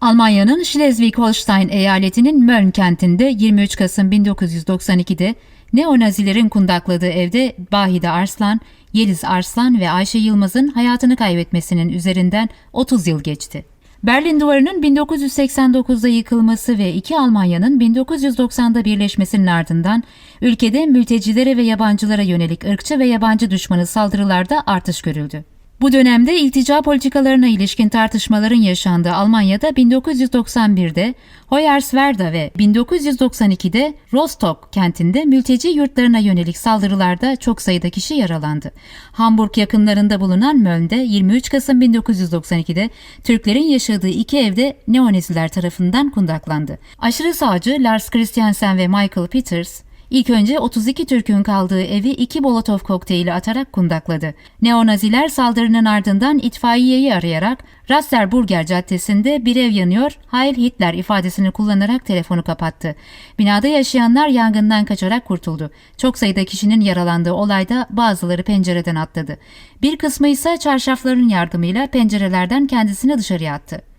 Almanya'nın Schleswig-Holstein eyaletinin Mölln kentinde 23 Kasım 1992'de Neonazilerin kundakladığı evde Bahide Arslan, Yeliz Arslan ve Ayşe Yılmaz'ın hayatını kaybetmesinin üzerinden 30 yıl geçti. Berlin Duvarı'nın 1989'da yıkılması ve iki Almanya'nın 1990'da birleşmesinin ardından ülkede mültecilere ve yabancılara yönelik ırkçı ve yabancı düşmanı saldırılarda artış görüldü. Bu dönemde iltica politikalarına ilişkin tartışmaların yaşandığı Almanya'da 1991'de Hoyerswerda ve 1992'de Rostock kentinde mülteci yurtlarına yönelik saldırılarda çok sayıda kişi yaralandı. Hamburg yakınlarında bulunan Mölln'de 23 Kasım 1992'de Türklerin yaşadığı iki evde neonaziler tarafından kundaklandı. Aşırı sağcı Lars Christiansen ve Michael Peters, İlk önce 32 Türk'ün kaldığı evi iki Molotov kokteyli atarak kundakladı. Neonaziler saldırının ardından itfaiyeyi arayarak Rasserburger Caddesi'nde bir ev yanıyor, Heil Hitler ifadesini kullanarak telefonu kapattı. Binada yaşayanlar yangından kaçarak kurtuldu. Çok sayıda kişinin yaralandığı olayda bazıları pencereden atladı. Bir kısmı ise çarşafların yardımıyla pencerelerden kendisini dışarıya attı.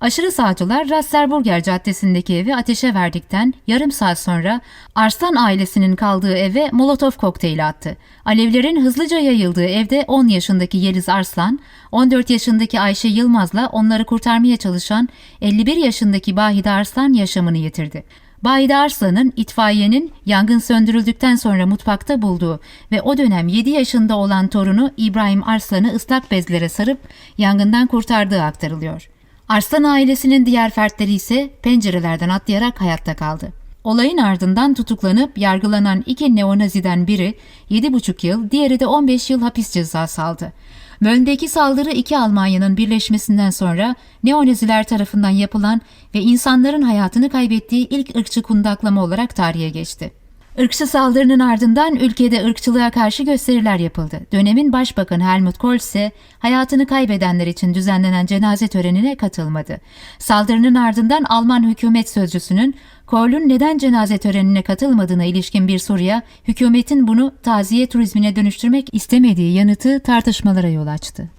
Aşırı sağcılar Rasserburger Caddesi'ndeki evi ateşe verdikten yarım saat sonra Arslan ailesinin kaldığı eve Molotov kokteyli attı. Alevlerin hızlıca yayıldığı evde 10 yaşındaki Yeliz Arslan, 14 yaşındaki Ayşe Yılmaz'la onları kurtarmaya çalışan 51 yaşındaki Bahide Arslan yaşamını yitirdi. Bahide Arslan'ın itfaiyenin yangın söndürüldükten sonra mutfakta bulduğu ve o dönem 7 yaşında olan torunu İbrahim Arslan'ı ıslak bezlere sarıp yangından kurtardığı aktarılıyor. Arslan ailesinin diğer fertleri ise pencerelerden atlayarak hayatta kaldı. Olayın ardından tutuklanıp yargılanan iki neonaziden biri 7,5 yıl, diğeri de 15 yıl hapis cezası aldı. Mölln'deki saldırı iki Almanya'nın birleşmesinden sonra neonaziler tarafından yapılan ve insanların hayatını kaybettiği ilk ırkçı kundaklama olarak tarihe geçti. Irkçı saldırının ardından ülkede ırkçılığa karşı gösteriler yapıldı. Dönemin Başbakanı Helmut Kohl ise hayatını kaybedenler için düzenlenen cenaze törenine katılmadı. Saldırının ardından Alman hükümet sözcüsünün Kohl'un neden cenaze törenine katılmadığına ilişkin bir soruya hükümetin bunu taziye turizmine dönüştürmek istemediği yanıtı tartışmalara yol açtı.